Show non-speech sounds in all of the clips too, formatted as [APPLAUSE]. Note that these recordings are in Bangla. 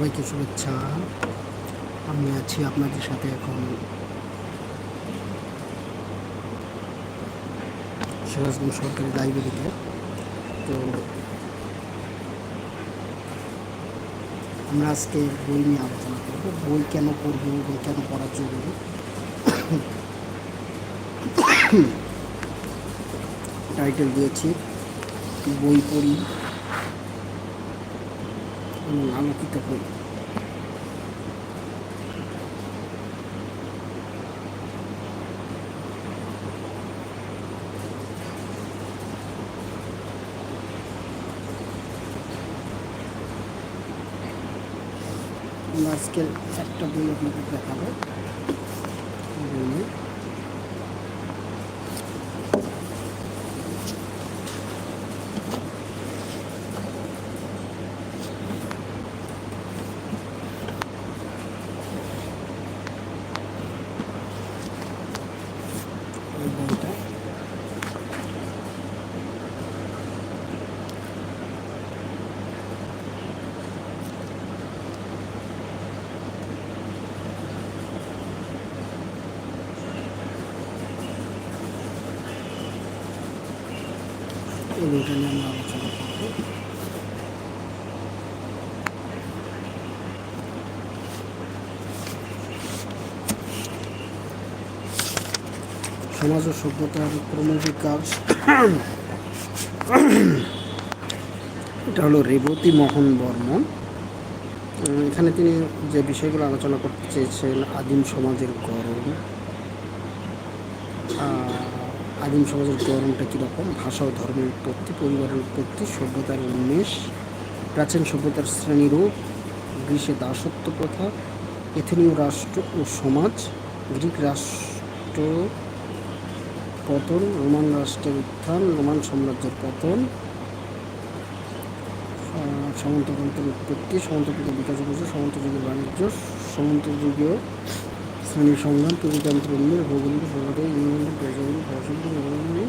সবাইকে শুভেচ্ছা। আমি আছি আপনাদের সাথে এখন। সিরাজগঞ্জ সরকারি লাইব্রেরিতে। তো আমরা আজকে বই নিয়ে আলোচনা করব। বই কেন পড়ব, বই কেন পড়া জরুরি? [COUGHS] টাইটেল দিয়েছি, বই পড়ি। আলোকিত করি? আজকের আজকে একটা বই আপনাদের দেখাবো বই নিয়ে। এই বইটা নিয়ে আমরা আলোচনা করব সমাজ ও সভ্যতার ক্রমবিকাশ এটা হলো রেবতী মোহন বর্মন। এখানে তিনি যে বিষয়গুলো আলোচনা করতে চেয়েছেন, আদিম সমাজের গরম আদিম সমাজের গরমটা কীরকম? ভাষা ও ধর্মের উৎপত্তি, পরিবারের উৎপত্তি, সভ্যতার উন্মেষ, প্রাচীন সভ্যতার শ্রেণীরূপ, গ্রীসে দাসত্ব প্রথা, এথেনীয় রাষ্ট্র ও সমাজ, গ্রিক রাষ্ট্র পতন, রোমান রাষ্ট্রের উত্থান, রোমান সাম্রাজ্যের পতন সামন্ততন্ত্রের উৎপত্তি, সামন্ততন্ত্রের বিকাশ সামন্ত যুগের বাণিজ্য সামন্ত শ্রেণি সংগ্রাম প্রজাতন্ত্র উন্নয়ন ভৌগোলিক সরকারে ইংল্যান্ডের প্রজাগুলি ভাষাগুলি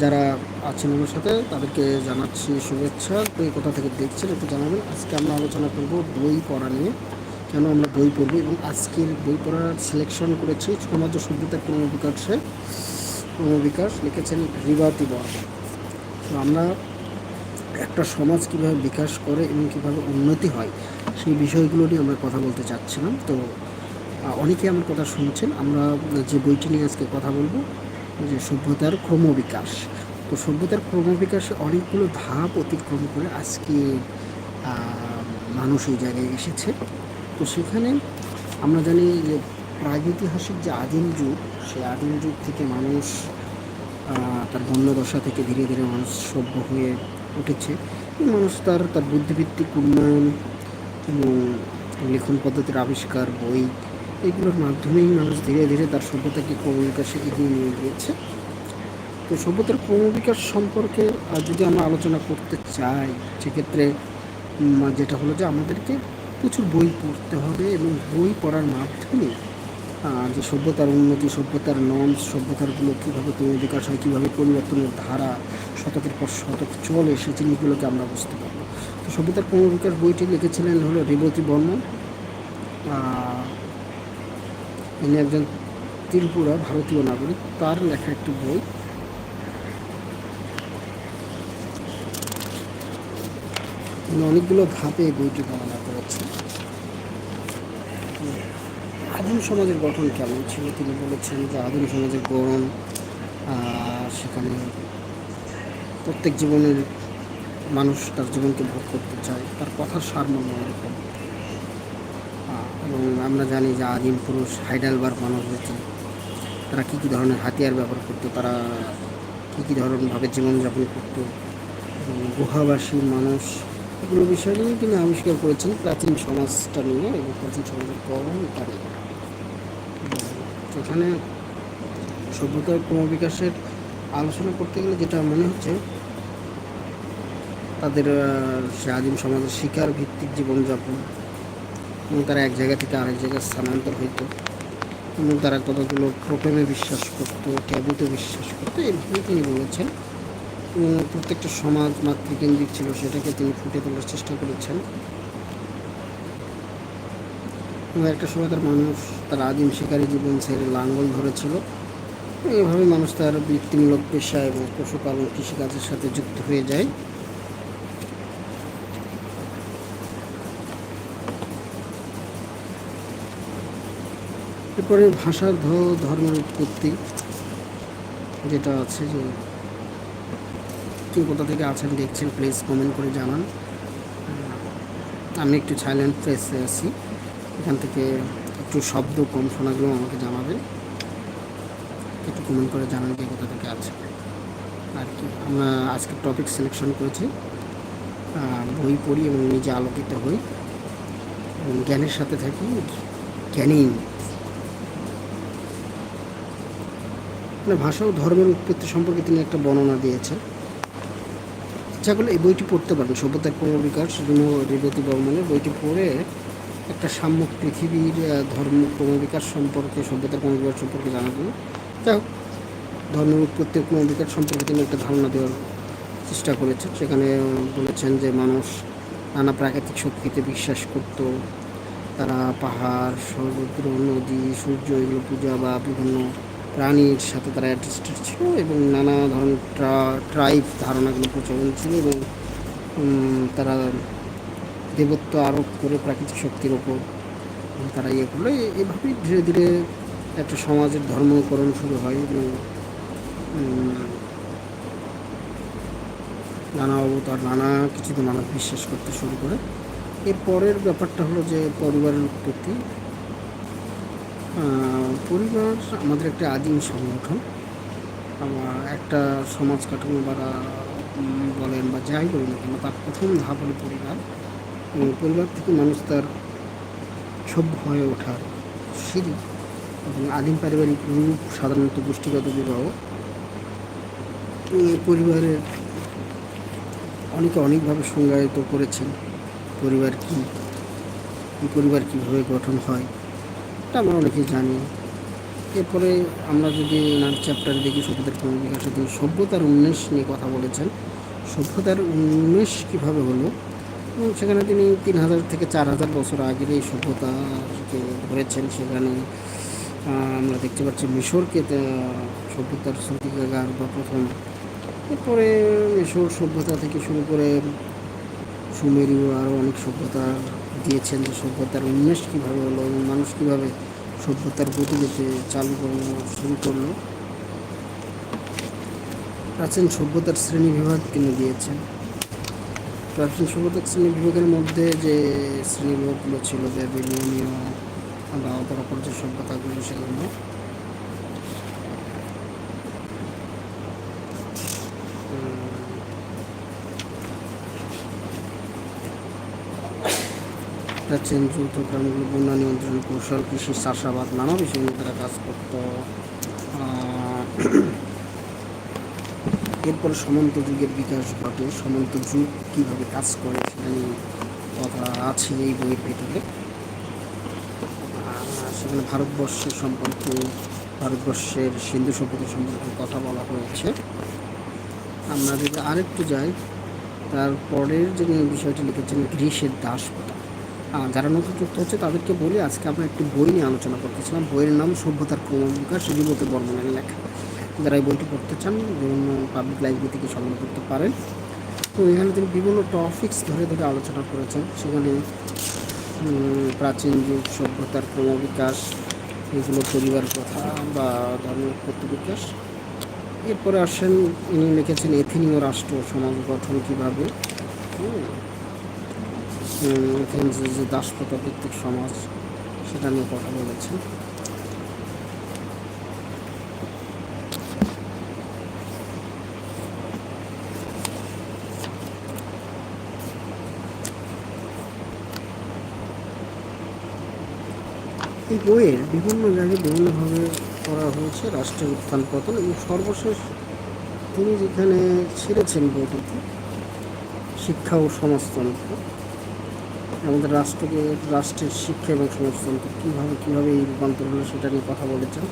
যারা আছেন আমার সাথে, তাদেরকে জানাচ্ছি শুভেচ্ছা। তো এই কোথা থেকে দেখছেন একটু জানাবেন। আজকে আমরা আলোচনা করব বই পড়া নিয়ে। কেন আমরা বই পড়ব এবং আজকের বই পড়ার সিলেকশন করেছি সমাজ সভ্যতার ক্রমবিকাশে ক্রমবিকাশ লিখেছেন রিবাতি বর্মা তো আমরা একটা সমাজ কীভাবে বিকাশ করে এবং কীভাবে উন্নতি হয়, সেই বিষয়গুলো নিয়ে আমরা কথা বলতে চাচ্ছিলাম। তো অনেকে আমার কথা শুনছেন। আমরা যে বইটি নিয়ে আজকে কথা বলব, যে সভ্যতার ক্রমবিকাশ। তো সভ্যতার ক্রমবিকাশে অনেকগুলো ধাপ অতিক্রম করে আজকে মানুষ এই জায়গায় এসেছে। তো সেখানে আমরা জানি যে প্রাগৈতিহাসিক যে আদিম যুগ, সেই আদিম যুগ থেকে মানুষ তার বন্য দশা থেকে ধীরে ধীরে মানুষ সভ্য হয়ে উঠেছে। মানুষ তার তার বুদ্ধিভিত্তিক উন্নয়ন এবং লিখন পদ্ধতির আবিষ্কার, বই এগুলোর মাধ্যমেই মানুষ ধীরে ধীরে তার সভ্যতাকে ক্রমবিকাশে এগিয়ে নিয়ে গিয়েছে। তো সভ্যতার ক্রমবিকাশ সম্পর্কে যদি আমরা আলোচনা করতে চাই, সেক্ষেত্রে যেটা হলো যে আমাদেরকে প্রচুর বই পড়তে হবে এবং বই পড়ার মাধ্যমে যে সভ্যতার উন্নতি, সভ্যতার নর্মস সভ্যতারগুলো কীভাবে তৈরি বিকাশ হয়, কীভাবে পরিবর্তনের ধারা শতকের পর শতক চলে, সেই জিনিসগুলোকে আমরা বুঝতে পারব। তো সভ্যতার ক্রমবিকাশ বইটি লিখেছিলেন হলো রেবতী বর্মন। ইনি একজন ত্রিপুরা ভারতীয় নাগরিক। তার লেখা একটি বই। অনেকগুলো ধাপে বইটি বর্ণনা করেছেন। আদিম সমাজের গঠন কেমন ছিল? তিনি বলেছেন যে আধুনিক সমাজের গঠন সেখানে প্রত্যেক জীবনের মানুষ তার জীবনকে ভোগ করতে চায়, তার কথার সারমর্ম এরকম। এবং আমরা জানি যে আদিম পুরুষ হাইডালবার মানুষ হয়েছে। তারা কী কী ধরনের হাতিয়ার ব্যবহার করতো? তারা কী কী ধরনভাবে জীবনযাপন করতো? গুহাবাসী মানুষ এগুলো বিষয় নিয়ে তিনি আবিষ্কার করেছেন প্রাচীন সমাজটা নিয়ে এবং প্রাচীন সমাজের গঠনটা নিয়ে। সেখানে সভ্যতার ক্রমবিকাশের আলোচনা করতে গেলে যেটা মনে হচ্ছে, তাদের সে আদিম সমাজের শিকার ভিত্তিক জীবনযাপন এবং তারা এক জায়গা থেকে আরেক জায়গায় স্থানান্তর হইতো এবং তারা কতগুলো প্রোগ্রামে বিশ্বাস করতো, ট্যাবুতে বিশ্বাস করতো এইভাবে তিনি বলেছেন। এবং প্রত্যেকটা সমাজ মাতৃকেন্দ্রিক ছিল, সেটাকে তিনি ফুটে তোলার চেষ্টা করেছেন। এবং একটা সময় তার মানুষ তার আদিম শিকারী জীবন ছেড়ে লাঙ্গল ধরেছিল। এইভাবে মানুষ তার বৃত্তিমূলক পেশা এবং পশুপালন কৃষিকাজের সাথে যুক্ত হয়ে যায়। এরপরে ভাষার ধর্মের উৎপত্তি যেটা আছে যে কেউ কোথা থেকে আছেন, দেখছেন প্লিজ কমেন্ট করে জানান। আমি একটু সাইলেন্ট প্লেসে আছি। এখান থেকে একটু শব্দ কম শোনা গেলেও আমাকে জানাবেন। একটু কমেন্ট করে জানান যে কোথা থেকে আছে। আর কি, আমরা আজকে টপিক সিলেকশন করেছি। বই পড়ি এবং নিজে আলোকিত হই। এবং জ্ঞানের সাথে থাকি। জ্ঞানী মানে ভাষা ও ধর্মের উৎপত্তি সম্পর্কে তিনি একটা বর্ণনা দিয়েছেন। ইচ্ছা করলে এই বইটি পড়তে পারেন। সভ্যতার ক্রমবিকাশ রিমো রেবতী বর্মনের বইটি পড়ে একটা সাম্যক পৃথিবীর ধর্ম ক্রমবিকাশ সম্পর্কে, সভ্যতার ক্রমবিকাশ সম্পর্কে জানা গেল যাই হোক ধর্মের উৎপত্তি ক্রমবিকাশ সম্পর্কে তিনি একটা ধারণা দেওয়ার চেষ্টা করেছেন। সেখানে বলেছেন যে মানুষ নানা প্রাকৃতিক শক্তিতে বিশ্বাস করত। তারা পাহাড়, সমুদ্র, নদী, সূর্য এগুলো পূজা বা বিভিন্ন প্রাণীর সাথে তারা অ্যাটাচড ছিল এবং নানা ধরনের ট্রাইব ধারণাগুলো প্রচলন ছিল এবং তারা দেবত্ব আরোপ করে প্রাকৃতিক শক্তির ওপর তারা ইয়ে করল। এভাবেই ধীরে ধীরে একটা সমাজের ধর্মকরণ শুরু হয় এবং নানা অবতার, নানা কিছুতে মানুষ বিশ্বাস করতে শুরু করে। এর পরের ব্যাপারটা হলো যে পরিবারের উৎপত্তি। পরিবার আমাদের একটা আদিম সংগঠন। একটা সমাজ কাঠামো বা বলেন বা যাই বলি না কেন, তার প্রথম ধাপ হলো পরিবার। পরিবার থেকে মানুষ তার সভ্য হয়ে ওঠার সিঁড়ি এবং আদিম পারিবারিক রূপ সাধারণত গোষ্ঠীগত বিবাহ। পরিবারের অনেকে অনেকভাবে সংজ্ঞায়িত করেছেন, পরিবার কী? পরিবার কীভাবে গঠন হয়? এটা আমরা অনেকেই জানি। এরপরে আমরা যদি নার চ্যাপ্টারে দেখি সভ্যতার ক্রম বিকাশে তিনি সভ্যতার উন্মেষ নিয়ে কথা বলেছেন। সভ্যতার উন্মেষ কীভাবে হলো? এবং সেখানে তিনি তিন হাজার থেকে চার হাজার বছর আগের এই সভ্যতাকে ধরেছেন। সেখানে আমরা দেখতে পাচ্ছি মিশরকে সভ্যতার সূতিকাগার বা প্রথম। এরপরে মিশর সভ্যতা থেকে শুরু করে সুমেরীয় আরও অনেক সভ্যতা দিয়েছেন। যে সভ্যতার উন্মেষ কীভাবে হলো এবং মানুষ কীভাবে সভ্যতার গতিগতি চালু করল শুরু করল। প্রাচীন সভ্যতার শ্রেণি বিভাগ তিনি দিয়েছেন। প্রাচীন সভ্যতার শ্রেণি বিভাগের মধ্যে যে শ্রেণি বিভাগগুলো ছিল ব্যাবিলনীয় বা অপর অপর যে সভ্যতাগুলো সেগুলো প্রাচীন যৌথ গ্রামগুলো বন্যা নিয়ন্ত্রণ কৌশল, কৃষি, চাষাবাদ নানা বিষয় নিয়ে তারা কাজ করত। এরপরে সামন্ত যুগের বিকাশ ঘটে। সামন্ত যুগ কীভাবে কাজ করে সেটা নিয়ে কথা আছে এই বইয়ের ভিতরে। সেখানে ভারতবর্ষের সম্পর্কে, ভারতবর্ষের সিন্ধু সভ্যতা সম্পর্কে কথা বলা হয়েছে। আমরা যদি আরেকটু যাই, তারপরের যিনি বিষয়টি লিখেছেন গ্রীষের দাসপ্রথা। যারা নতুন যুক্ত হচ্ছে তাদেরকে বলি আজকে আমরা একটি বই নিয়ে আলোচনা করতেছিলাম। বইয়ের নাম সভ্যতার ক্রমবিকাশ জীবতে বর্মনের লেখা। যারা এই বইটি পড়তে চান বিভিন্ন পাবলিক লাইব্রেরি থেকে সংগ্রহ করতে পারেন। তো এখানে তিনি বিভিন্ন টপিক্স ধরে ধরে আলোচনা করেছেন। সেখানে প্রাচীন যুগ সভ্যতার ক্রমবিকাশ এগুলো পরিবার কথা বা ধর্মের বিকাশ এরপরে আসেন ইনি লিখেছেন এথেনীয় রাষ্ট্র সমাজ গঠন কীভাবে? উম, যে দাসপ্রথা ভিত্তিক সমাজ সেটা নিয়ে কথা বলেছেন। এই বইয়ের বিভিন্ন জায়গায় বিভিন্নভাবে করা হয়েছে রাষ্ট্রের উত্থান পতন এবং সর্বশেষ তিনি যেখানে ছেড়েছেন বইটিতে, শিক্ষা ও সমাজতন্ত্র, আমাদের রাষ্ট্রকে, রাষ্ট্রের শিক্ষা এবং সমাজতন্ত্র কীভাবে কীভাবে এই রূপান্তর হলো সেটা নিয়ে কথা বলেছেন।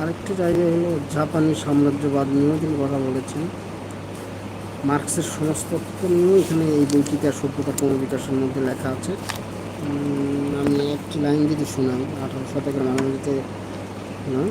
আরেকটি জায়গায় হলো জাপানি সাম্রাজ্যবাদ নিয়েও তিনি কথা বলেছেন। মার্কসের সমাজতত্ত্ব নিয়েও এখানে এই বইটিতে সভ্যতার ক্রমবিকাশের মধ্যে লেখা আছে। আমি একটি লাইন যদি শোনাই আঠারো শতকের মানবীতে না?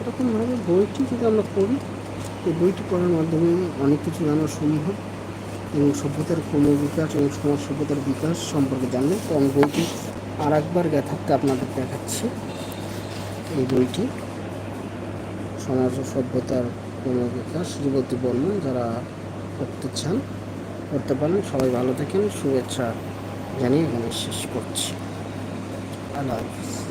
এরকমভাবে বইটি যদি আমরা পড়ি? এই বইটি পড়ার মাধ্যমে অনেক কিছু জানা সম্ভব এবং সভ্যতার ক্রমবিকাশ এবং সমাজ সভ্যতার বিকাশ সম্পর্কে জানলে তো আমি বইটি আর একবার থাকতে আপনাদের দেখাচ্ছি। এই বইটি, সমাজ ও সভ্যতার ক্রমবিকাশ যুবতী বর্মন যারা পড়তে চান পড়তে পারেন সবাই ভালো থাকেন শুভেচ্ছা জানিয়ে এখানে শেষ করছি। আল্লাহ হাফিজ।